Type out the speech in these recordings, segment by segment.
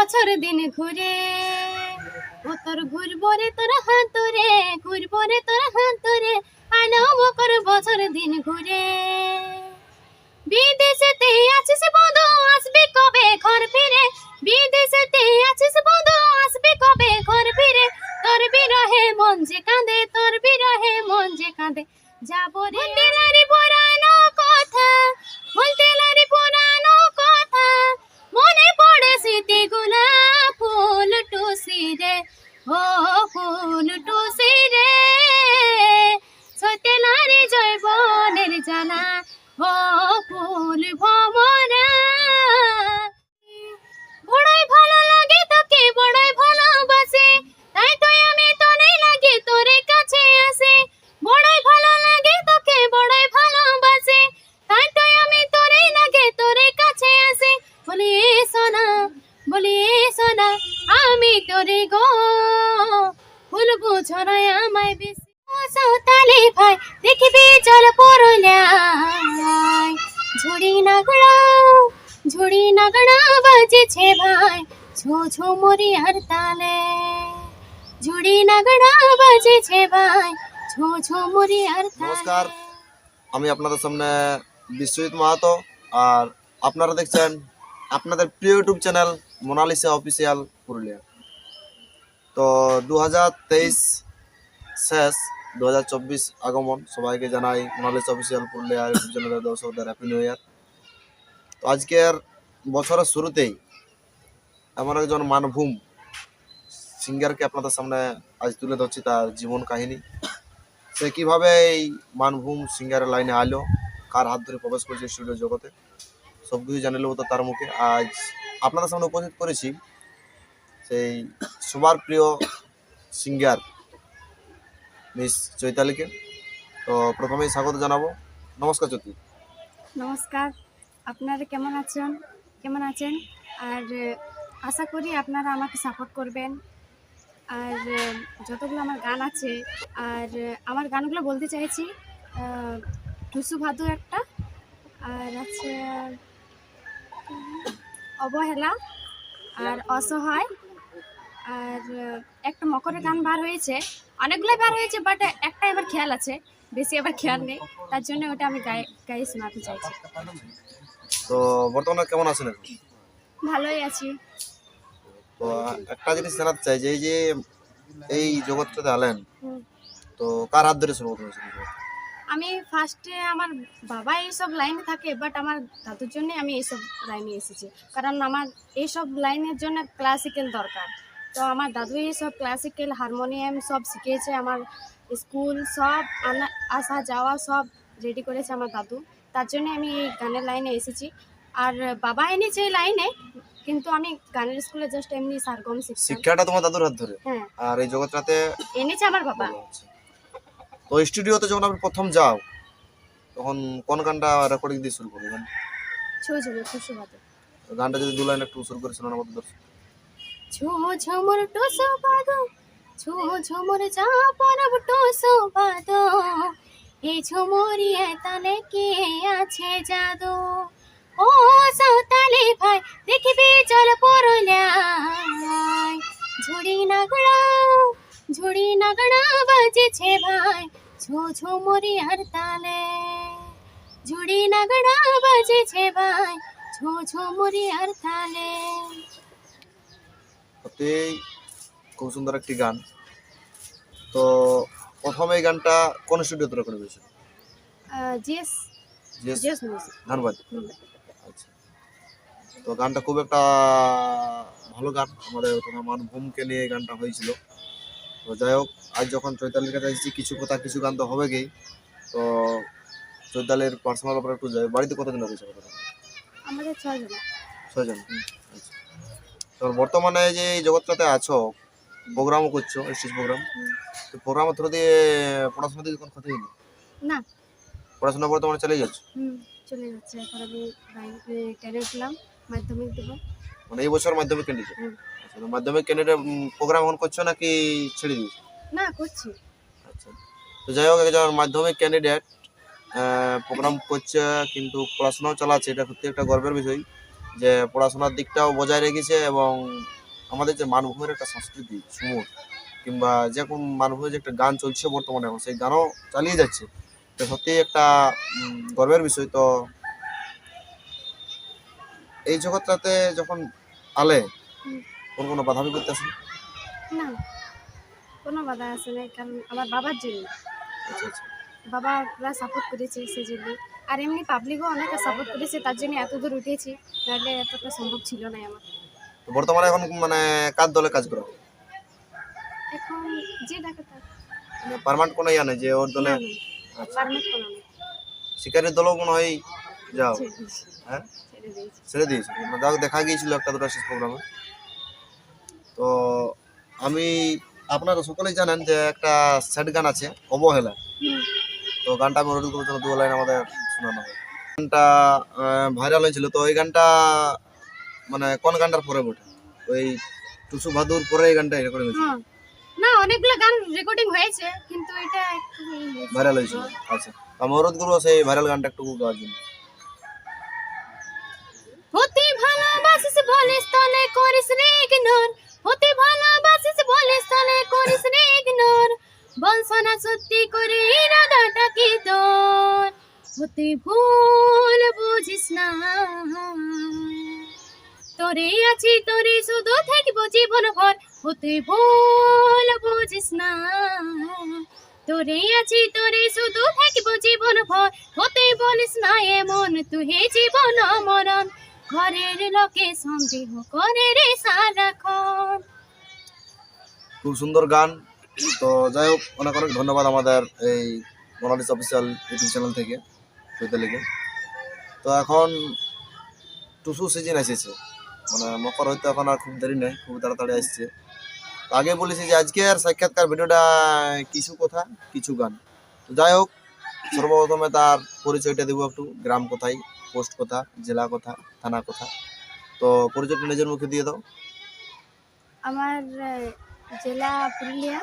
বছর দিন ঘুরে। ও তোর ঘুরবো রে তোর হাতরে, ঘুরবো রে তোর হাতরে আলো মকর বছর দিন ঘুরে। বিদেশেতে আছিস বন্ধু, আসবি কবে ঘর ফিরে? বিদেশেতে আছিস বন্ধু, আসবি কবে ঘর ফিরে? তোর বিরহে মন যে কাঁদে, তোর বিরহে মন যে কাঁদে। যাব রে। তেলারি পুরানো কথা বলতে লারি পুরানো কথা, মনে স্মৃতিগুলা ফুল টুসি রে ও ফুল টুসি রে সত্যি নারী জৈবনের জানা ও ফুল ভমরা বলি, সোনা, আমি তোরে গো। ভুলবো ছড়ায় আমায় বেশি। ও সৌতালি ভাই, দেখবি চল পড়লায় ঝুড়ি নাগড়া ঝুড়ি নাগড়া বাজেছে ভাই ছো ছো মরি আর তালে। ঝুড়ি নাগড়া বাজেছে ভাই ছো ছো মরি আর নমস্কার, আমি আপনাদের সামনে বিশ্বজিৎ মাহাতো, আর আপনারা দেখছেন আপনাদের প্রিয় YouTube channel Monalisa official Purulia. তো দু শেষ দু হাজার চব্বিশ আগমন, সবাইকে জানাই মোনালিসা অফিসিয়াল পুরুলিয়া ইউটিউব চ্যানেলের দর্শকদের হ্যাপি নিউ ইয়ার তো আজকের বছরের শুরুতেই এমন একজন মানভূম সিঙ্গারকে আপনাদের সামনে আজ তুলে ধরছি তার জীবন কাহিনী। সে কীভাবে এই মানভূম সিঙ্গারের লাইনে আলো, কার হাত ধরে প্রবেশ করেছে স্টুডিও জগতে সব কিছু জানে নেব তো তার মুখে। আজ আপনাদের সামনে উপস্থিত করেছি সেই সবার প্রিয় সিঙ্গার মিস চৈতালিকে। তো প্রথমেই স্বাগত জানাব। নমস্কার চৈতি নমস্কার। আপনারা কেমন আছেন? কেমন আছেন? আর আশা করি আপনারা আমাকে সাপোর্ট করবেন। আর যতগুলো আমার গান আছে, আর আমার গানগুলো বলতে চাইছি টুসু ভাদু একটা, আর আছে অবহেলা আর অসহায়। আর একটা মকরের গান বার হয়েছে। অনেকগুলো বার হয়েছে বাট একটা এবার খেয়াল আছে। বেশি আবার খেয়াল নেই। তার জন্য ওটা আমি গায়ে গায়ে শোনাতে চাইছি। তো বর্তমানে কেমন আছেন ভালোই আছি। তো একটা জিনিস জানাতে চাই যে এই যে এই জগৎটাতে আলেন তো কার হাত ধরে শুরু করতে হয়েছিল আমি ফার্স্টে আমার বাবা এইসব লাইনে থাকে বাট আমার দাদুর জন্যে আমি এইসব লাইনে এসেছি। কারণ আমার এইসব লাইনের জন্য ক্লাসিক্যাল দরকার। তো আমার দাদু এইসব ক্লাসিক্যাল হারমোনিয়াম সব শিখিয়েছে আমার স্কুল সব আনা আসা যাওয়া সব রেডি করেছে আমার দাদু। তার জন্য আমি এই গানের লাইনে এসেছি। আর বাবা এনেছে এই লাইনে কিন্তু আমি গানের স্কুলে জাস্ট এমনি সারগম শিক্ষাটা তোমার দাদুর হাত ধরে? হ্যাঁ। আর এই জগৎটাতে এনেছে আমার বাবা। তো স্টুডিওতে যখন আপনি প্রথম যাও তখন কোন গানটা রেকর্ডিং দিয়ে শুরু করবে গান ছো ছো খুশি বাদে গানটা যদি দু লাইন একটু শুরু করে শোনানোর মতো দর্শক। ছো ঝমর টুসু বাদো ছো ঝমর যা পরব টুসু বাদো এই ঝমরি তালে কে আছে জাদু? ও সাঁওতালি ভাই দেখবি চল পড়লায় ঝুড়ি না নাগড়া ঝুড়ি নাগড়া বাজেছে ভাই। ছো মরি আর তালে। ঝুড়ি নাগড়া বাজেছে ভাই। ছো মরি আর তালে। সত্যিই খুব সুন্দর একটি গান। তো প্রথমে এই গানটা কোন স্টুডিওতে রেকর্ড হয়েছিল জিএস জিএস ধানবাদ। আচ্ছা। তো গানটা খুব একটা ভালো গান। আমাদের তোমার মানভূমকে নিয়ে গানটা হয়েছিল। তো যাই হোক আজ যখন চৈতালির কাছে এসেছি কিছু কথা কিছু গান তো হবে গেই তো চৈতালির পার্সোনাল ব্যাপারে একটু যাই। বাড়িতে কতদিন হয়েছে কথা? আমাদের ছয়জন। ছয়জন? আচ্ছা। তো বর্তমানে যে এই জগৎটাতে আছো প্রোগ্রামও করছ স্টেজ প্রোগ্রাম তো প্রোগ্রামের থ্রু দিয়ে পড়াশোনা দিকে কোনো ক্ষতি হয়নি? না। পড়াশোনা বর্তমানে চালিয়ে যাচ্ছে? হুম চলে যাচ্ছে। এখন আমি বাইরে টেনে উঠলাম মাধ্যমিক দেবো। মানে এই বছর মাধ্যমিক হুম। আচ্ছা তো মাধ্যমিক ক্যান্ডিডেট প্রোগ্রাম এখন করছ নাকি ছেড়ে দিয়েছ? না করছি। আচ্ছা তো যাই হোক একজন মাধ্যমিক ক্যান্ডিডেট প্রোগ্রাম করছে কিন্তু পড়াশোনাও চালাচ্ছে। এটা সত্যি একটা গর্বের বিষয় যে পড়াশোনার দিকটাও বজায় রেখেছে এবং আমাদের যে মানভূমের একটা সংস্কৃতি সুমুর কিংবা যে কোন মানভূমের যে একটা গান চলছে বর্তমানে এখন সেই গানও চালিয়ে যাচ্ছে। তো সত্যি একটা গর্বের বিষয়। তো এই জগৎটাতে যখন আলে। কোন কোনো বাধা বিপত্তি আসে না কোনো বাধা আছে না কারণ আমার বাবার জন্য। আচ্ছা আচ্ছা। বাবা পুরা সাপোর্ট করেছে সেই জন্য। আর এমনি পাবলিকও অনেকে সাপোর্ট করেছে তার জন্য এত দূর উঠেছি নাহলে এতটা সম্ভব ছিল না আমার। বর্তমানে এখন মানে কার দলে কাজ করো? এখন যে ডাকে মানে পারমানেন্ট কোনো ইয়া নেই যে ওর দলে পারমিট কোনো নেই। শিকারের দলও মনে হয় যাও। হ্যাঁ ছেড়ে দিয়েছি। ছেড়ে দিয়েছে। মানে যাক দেখা গিয়েছিল একটা দুটো শেষ প্রোগ্রামে তো আমি আপনারা সকলেই জানেন যে একটা স্যাড গান আছে অবহেলা। তো গানটা আমি অনুরোধ জন্য দু লাইন আমাদের শোনানো হয়। গানটা ভাইরাল হয়েছিল। তো ওই গানটা মানে কোন গানটার পরে বটে? ওই টুসু ভাদুর পরে এই গানটা রেকর্ডিং হয়েছে হ্যাঁ না অনেকগুলো গান রেকর্ডিং হয়েছে কিন্তু এটা একটু ভাইরাল হয়েছিল। আচ্ছা তো আমি অনুরোধ করব সেই ভাইরাল গানটা একটু গাওয়ার জন্য হতে ভালোবাসিস বলিস তলে করিস রে ইগনোর। বলসনা সত্যি করে ইরাদাটা কি তোর? হতে ভুল বুঝিস না। তোরে আছি, তোরে শুধু থাকব জীবন ভর। হতে ভুল বুঝিস না। তোরে আছি, তোরে শুধু থাকব জীবন ভর। হতে বলিস না, এমন তুই জীবন মরণ। ঘরের লোকে সন্দেহ করে রে সারাক্ষণ। খুব সুন্দর গান। তো যাই হোক অনেক অনেক ধন্যবাদ আমাদের এই মোনালিস অফিসিয়াল ইউটিউব চ্যানেল থেকে চৈতালিকে তো এখন টুসু সিজন এসেছে। মানে মকর হইতে এখন আর খুব দেরি নেই, খুব তাড়াতাড়ি আসছে। আগে বলেছি যে আজকের সাক্ষাৎকার ভিডিওটা কিছু কথা, কিছু গান। তো যাই হোক, সর্বপ্রথমে তার পরিচয়টা দেবো একটু, গ্রাম কোথায়, পোস্ট কোথা, জেলা কোথা, থানা কোথা। তো পরিচয়টা নিজের মুখে দিয়ে দাও। আমার জেলা পুরুলিয়া।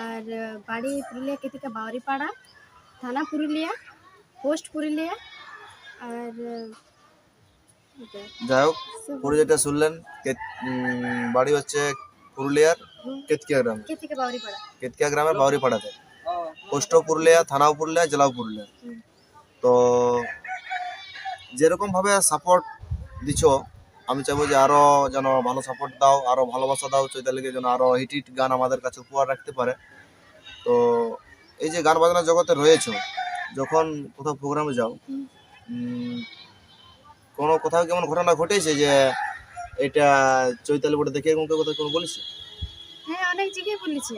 আর বাড়ি পুরুলিয়া কেতিকা বাউরিপাড়া থানা পুরুলিয়া পোস্ট পুরুলিয়া আর যাই হোক সব- যেটা শুনলেন বাড়ি হচ্ছে পুরুলিয়ার কেতকিয়া গ্রাম। কেতকিয়া গ্রামের বাউরিপাড়াতে। পোস্টও পুরুলিয়া থানাও পুরুলিয়া জেলাও পুরুলিয়া। তো যেরকম ভাবে সাপোর্ট দিছো আমি চাইব যে আরও যেন ভালো সাপোর্ট দাও আরও ভালোবাসা দাও চৈতালিকে যেন আরও হিট হিট গান আমাদের কাছে উপহার রাখতে পারে। তো এই যে গান বাজনা জগতে রয়েছে যখন কোথাও প্রোগ্রামে যাও। কোনো কোথাও কেমন ঘটনা ঘটেছে যে এটা চৈতালি বটে দেখে এরকম কেউ কোথাও কোনো বলেছে? হ্যাঁ অনেক জায়গায় বলেছে।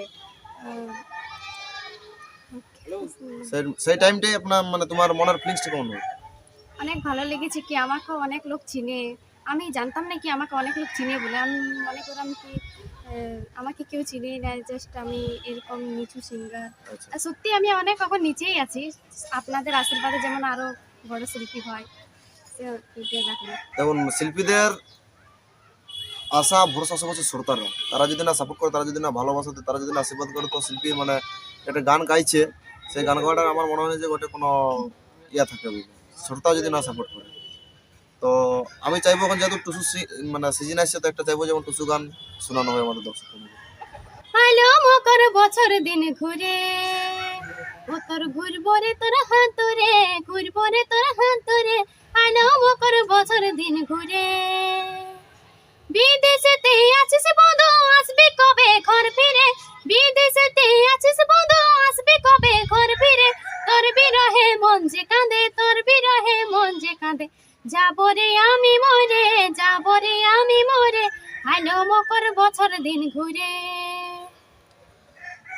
সেই সেই টাইমটাই আপনার মানে তোমার মনের ফিলিংসটা কেমন? অনেক ভালো লেগেছে কি আমাকেও অনেক লোক চিনে। আমি জানতাম না কি আমাকে অনেক লোক চিনে বলে। আমি মনে করলাম কি আমাকে কেউ চিনে না জাস্ট আমি এরকম নিচু সিঙ্গার। আচ্ছা। আর সত্যি আমি অনেক এখন নিচেই আছি। আপনাদের আশীর্বাদে যেমন আরও বড় শিল্পী হয় যেমন শিল্পীদের আশা ভরসা সব হচ্ছে শ্রোতারা তারা যদি না সাপোর্ট করে তারা যদি না ভালোবাসে তারা যদি না আশীর্বাদ করে তো শিল্পী মানে একটা গান গাইছে। সেই গান গাওয়াটা আমার মনে হয় যে গোটে কোনো ইয়া থাকে শ্রোতা যদি না সাপোর্ট করে। তো আমি চাইব এখন যেহেতু টুসু মানে সিজন আসছে, তো একটা চাইব যেমন টুসু গান শোনানো হয় আমাদের দর্শকদের আলো মকর বছর দিন ঘুরে। ও তোর ঘুরবো রে তোর হাতরে, ঘুরবো রে তোর হাতরে। আলো মকর বছর দিন ঘুরে। বিদেশে বিদেশেতে আছিস বন্ধু, আসবি কবে ঘর ফিরে? বিদেশেতে আছিস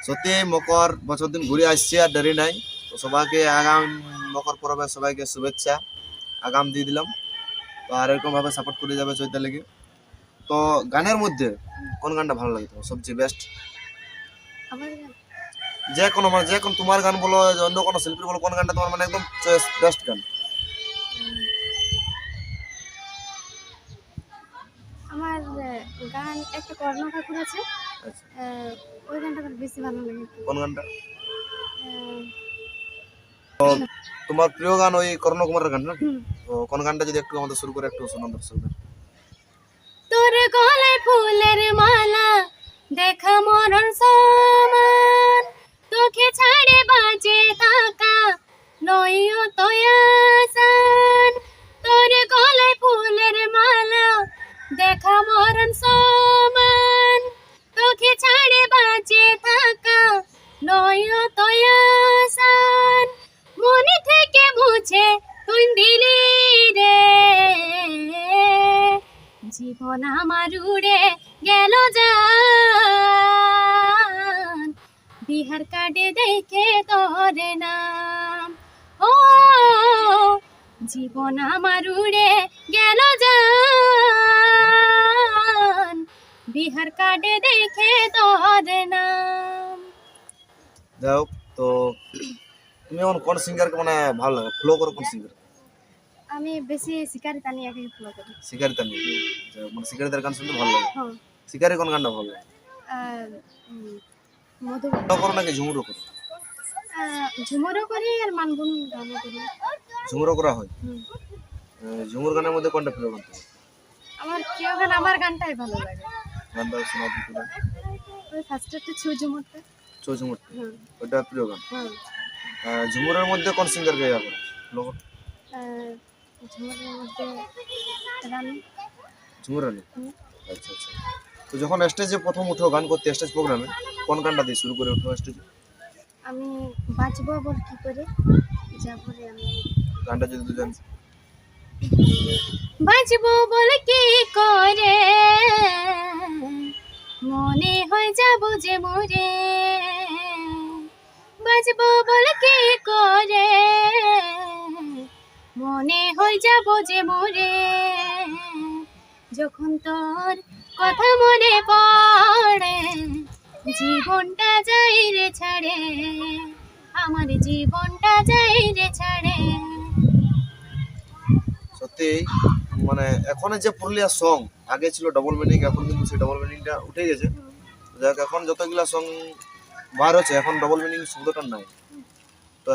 সত্যি মকর বছর দিন ঘুরে আসছে আর দেরি নাই। তো সবাইকে আগাম মকর পরবে সবাইকে শুভেচ্ছা। আগাম দিয়ে দিলাম। তো আর এরকম ভাবে সাপোর্ট করে যাবে চৈতালিকে তো গানের মধ্যে কোন গানটা ভালো লাগে তোমার? সবচেয়ে বেস্ট যে কোনো মানে যে কোনো তোমার গান বলো অন্য কোনো শিল্পীর বলো কোন গানটা তোমার মানে একদম বেস্ট গান আমার আহ, গান একটা কর্ণ ঠাকুর আছে ওই গানটা আমার বেশি ভালো লাগে কোন গানটা? তোমার প্রিয় গান ওই করণ কুমারের গান না? তো কোন গানটা যদি একটু আমাদের শুরু করে একটু শোনান দর্শকদের। তোর গলায় ফুলের মালা দেখা মরণ সমান। তোকে ছাড়ে বাঁচে থাকা নইও তয়াসান তোর গলায় ফুলের মালা যাই হোক তো তুমি এখন কোন সিঙ্গারকে মানে ভালো লাগে? ফ্লো করো কোন সিঙ্গার আমি বেশি শিকারি টানি একে ফলো করি শিকারিতা নিয়ে যে মানে শিকারিতার গান শুনতে ভালো লাগে। হ্যাঁ। শিকারি কোন গানটা ভালো লাগে? মধু করো নাকি ঝুমুরো করো? আহ, ঝুমুরও করি আর মানগুন গানও করি। ঝুমুরো করা হয়? ঝুমুর গানের মধ্যে কোনটা প্রিয় গান আমার প্রিয় গান আমার গানটাই ভালো লাগে। গানটা শোনা দিতে ফার্স্টে একটা ছু ঝুমুরটা চৌ ঝুমুর। ওটা প্রিয় গান। ঝুমুরের মধ্যে কোন সিঙ্গারকে ইয়া করো ফ্লো ঝুমুরের মধ্যে রানী। ঝুমুর আলী আচ্ছা আচ্ছা। তো যখন স্টেজে প্রথম উঠো গান করতে স্টেজ প্রোগ্রামে কোন গানটা দিয়ে শুরু করে উঠো স্টেজে আমি বাঁচবো বল কি করে? আমি। গানটা যদি দুজন বাঁচবো বল কি করে? মনে হয় যাব যে মরে বাজব বল কে করে? মনে হয় যাব যে মরে যখন তোর কথা মনে পড়ে, জীবনটা যাই রে ছাড়ে। আমার জীবনটা যাই রে ছাড়ে। সত্যি? মানে এখন যে পুরুলিয়া সং আগে ছিল ডবল মিনিং এখন কিন্তু সেই ডবল মিনিংটা উঠে গেছে। যাক, এখন যতগুলা সং বার হচ্ছে, এখন ডবল মিনিং শব্দটা নাই। তো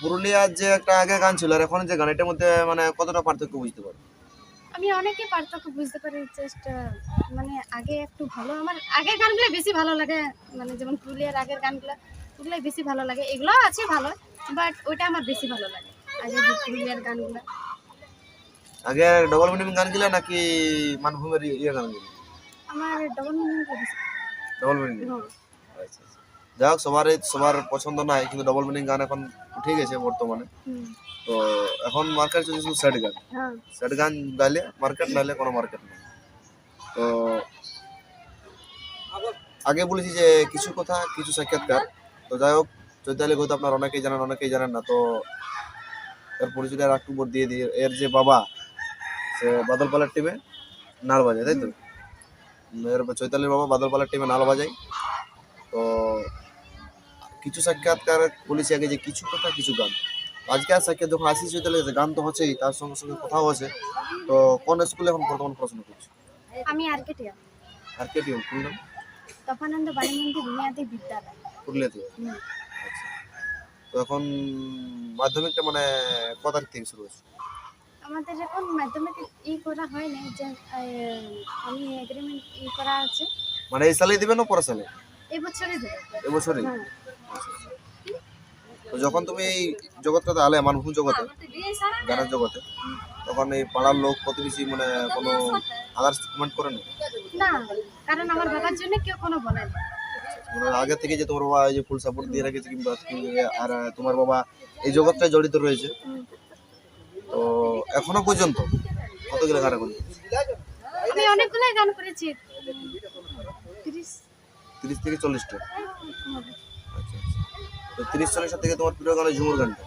পুরুলিয়ার যে একটা আগে গান ছিল আর এখন যে গান, এটার মধ্যে মানে কতটা পার্থক্য বুঝতে পারো আমি অনেকে পার্থক্য বুঝতে পারি জাস্ট মানে আগে একটু ভালো। আমার আগের গানগুলো বেশি ভালো লাগে মানে যেমন পুরুলিয়ার আগের গানগুলো ওগুলোই বেশি ভালো লাগে। এগুলো আছে ভালো বাট ওইটা আমার বেশি ভালো লাগে, আগের পুরুলিয়ার গানগুলো। আগে ডবল মিনিং গান গিলা নাকি মানভূমের ইয়ে গান গিলা? আমার ডবল মিনিং ডবল মিনিং হ্যাঁ। আচ্ছা আচ্ছা। যাই হোক সবারই সবার পছন্দ নাই কিন্তু ডবল মিনিং গান এখন উঠে গেছে বর্তমানে। তো এখন মার্কেট চলছে শুধু স্যাড গান। হ্যাঁ। স্যাড গান গাইলে মার্কেট নাইলে কোনো মার্কেট নেই। তো আগে বলেছি যে কিছু কথা কিছু সাক্ষাৎকার। তো যাই হোক চৈতালি হয়তো আপনার অনেকেই জানেন অনেকেই জানেন না তো এর পরিচয় আর একটু দিয়ে দিয়ে এর যে বাবা সে বাদলপালার টিমে নাল বাজায় তাই তো? এর চৈতালির বাবা বাদলপালার টিমে নাল বাজায়। তো কিছু সাক্ষাৎকার বলেছি আগে যে কিছু কথা কিছু গান। আজকে আর সাক্ষাৎ যখন আসি চৈতালি গান তো হচ্ছেই তার সঙ্গে সঙ্গে কথাও আছে। তো কোন স্কুলে এখন বর্তমান পড়াশোনা করছ? আমি আর কে টিয়া আর কে টিম খুললাম তপানন্দ বাণীমন্দির বুনিয়াদী বিদ্যালয়। পুরুলিয়াতে আচ্ছা। তো এখন মাধ্যমিকটা মানে ক তারিখ থেকে শুরু হচ্ছে আমাদের এখন মাধ্যমিক ই করা হয় না যে আমি এগ্রিমেন্ট ই করা আছে। মানে এই সালেই দিবে না পরের সালে? এই বছরই দেবো। এবছরই? হ্যাঁ। আচ্ছা, আচ্ছা। তো যখন তুমি এই জগৎটাতে আলে মানভূম জগতে গানের জগতে তখন এই পাড়ার লোক প্রতিবেশী মানে কোনো আদার্স কমেন্ট করে না? না কারণ আমার বাবার জন্য কেউ কোনো বলে না। মানে আগে থেকে যে তোমার বাবা এই যে ফুল সাপোর্ট দিয়ে রেখেছে কিংবা আর তোমার বাবা এই জগৎটায় জড়িত রয়েছে। তো এখনও পর্যন্ত? কতগুলো গান এখন? আমি অনেকগুলোই গান করেছি। তিরিশ। থেকে চল্লিশটা। আচ্ছা আচ্ছা। তো তিরিশ চল্লিশটা থেকে তোমার প্রিয় গান ঝুমুর গানটা।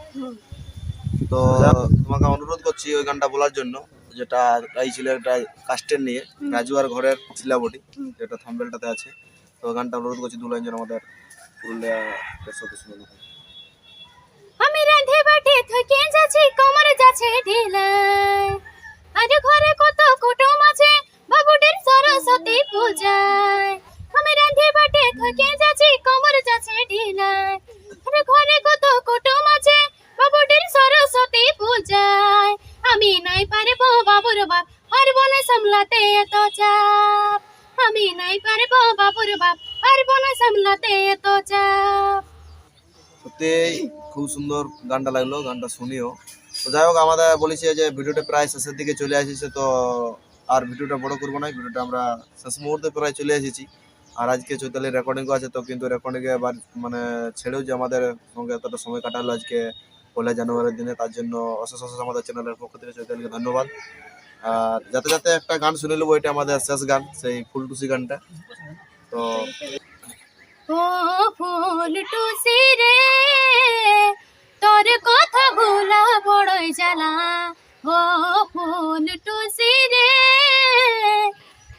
তো তোমাকে অনুরোধ করছি ওই গানটা বলার জন্য যেটা এই ছিল একটা কাস্টের নিয়ে রাজু আর ঘরের হুম। যেটা থাম্বেলটাতে আছে। তো গানটা অনুরোধ করছি দু লাইন যেন আমাদের পুরুলিয়া শুনে আমি থেকে যাচ্ছে? কমর যাচ্ছে ঢিলায় আজ ঘরে কত কুটুম আছে? বাবুটির সরস্বতী পূজায়। আমি রান্ধে বাটে থেকে যাচ্ছে? কমর যাচ্ছে ঢিলায় আজ ঘরে কত কুটুম আছে? বাবুটির সরস্বতী পূজায়। আমি নাই পারব বাবুর বাপ পারব না সামলাতে এত চাপ। আমি নাই পারব বাবুর বাপ পারব না সামলাতে এত চাপ। খুব সুন্দর গানটা লাগল, গানটা শুনিও। তো যাই হোক, আমাদের বলেছি যে ভিডিওটা প্রায় শেষের দিকে চলে আসছে, তো আর ভিডিওটা বড় করব না, ভিডিওটা আমরা শেষ মুহূর্তে প্রায় চলে এসেছি আর আজকে চৈতালির রেকর্ডিংও আছে, তো কিন্তু রেকর্ডিংয়ে এবার মানে ছেড়েও যে আমাদের সঙ্গে এতটা সময় কাটালো আজকে পয়লা জানুয়ারির দিনে, তার জন্য অশেষ অশেষ আমাদের চ্যানেলের পক্ষ থেকে চৈতালিকে ধন্যবাদ। আর যাতে যাতে একটা গান শুনে নেব, এটা আমাদের শেষ গান, সেই ফুলটুসি গানটা। তো ও ফুল টুসি রে, তোর কথা ভুলা বড়ই জ্বালা। ও ফুল টুসি রে,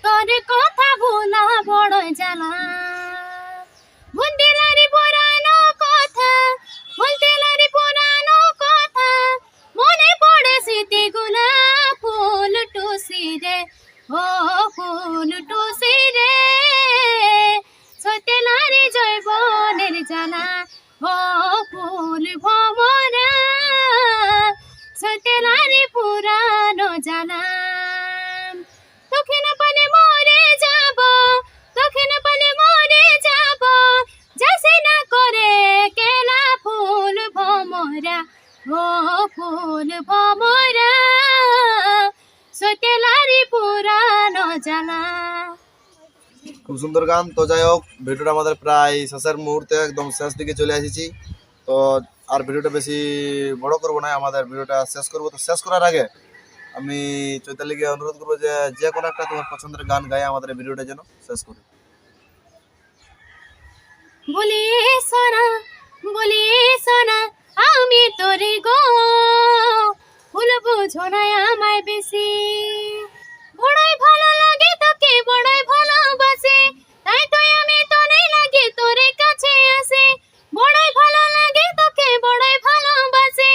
তোর কথা ভুলা বড়ই জ্বালা। বুন্দিলারি পুরানো খুব সুন্দর গান। তো যাই হোক ভিডিওটা আমাদের প্রায় শেষের মুহূর্তে একদম শেষ দিকে চলে এসেছি। তো আর ভিডিওটা বেশি বড় করব না আমাদের ভিডিওটা শেষ করব। তো শেষ করার আগে আমি চৈতালিকে অনুরোধ করব যে যে কোনো একটা তোমার পছন্দের গান গায়ে আমাদের ভিডিওটা যেন শেষ করি। বলি সোনা বলি সোনা আমি তোরে গো। ভুল বুঝো না আমায় বেশি। বড়ই ভালো লাগে তোকে, বড়ই ভালোবাসি। তাই তো আমি তোরে লাগে তোরে কাছে আসি। বড়ই ভালো লাগে তোকে, বড়ই ভালোবাসি।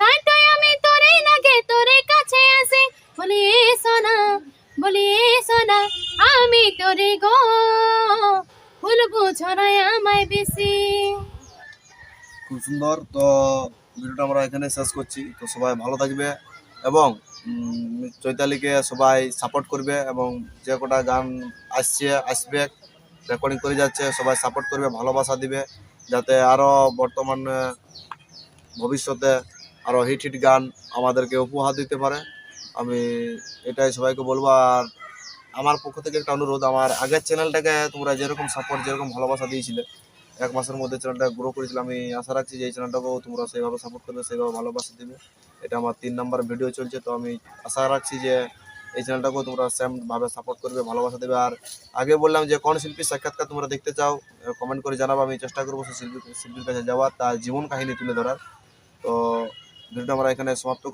তাই তো আমি তোরে লাগে তোরে কাছে আসি। বলি সোনা বলি সোনা, আমি তোরে গো। ভুল বুঝো আমায় বেশি। খুব সুন্দর। তো ভিডিওটা আমরা এখানে শেষ করছি। তো সবাই ভালো থাকবে এবং চৈতালিকে সবাই সাপোর্ট করবে এবং যে কটা গান আসছে, আসবে রেকর্ডিং করে যাচ্ছে, সবাই সাপোর্ট করবে, ভালোবাসা দিবে, যাতে আরও বর্তমান ভবিষ্যতে আরও হিট হিট গান আমাদেরকে উপহার দিতে পারে। আমি এটাই সবাইকে বলব। আর আমার পক্ষ থেকে একটা অনুরোধ, আমার আগের চ্যানেলটাকে তোমরা যেরকম সাপোর্ট যেরকম ভালোবাসা দিয়েছিলে এক মাসের মধ্যে চ্যানেলটা গ্রো করেছিলাম। আমি আশা রাখছি যে এই চ্যানেলটাকেও তোমরা সেইভাবে সাপোর্ট করবে, সেইভাবে ভালোবাসা দেবে। এটা আমার তিন নাম্বার ভিডিও চলছে, তো আমি আশা রাখছি যে এই চ্যানেলটাকেও তোমরা সেম ভাবে সাপোর্ট করবে, ভালোবাসা দেবে। আর আগে বললাম যে কোন শিল্পীর সাক্ষাৎকার তোমরা দেখতে চাও কমেন্ট করে জানাব, আমি চেষ্টা করব সেই শিল্পী শিল্পীর কাছে যাওয়ার, তার জীবন কাহিনী তুলে ধরার। তো ভিডিওটা আমরা এখানে সমাপ্ত।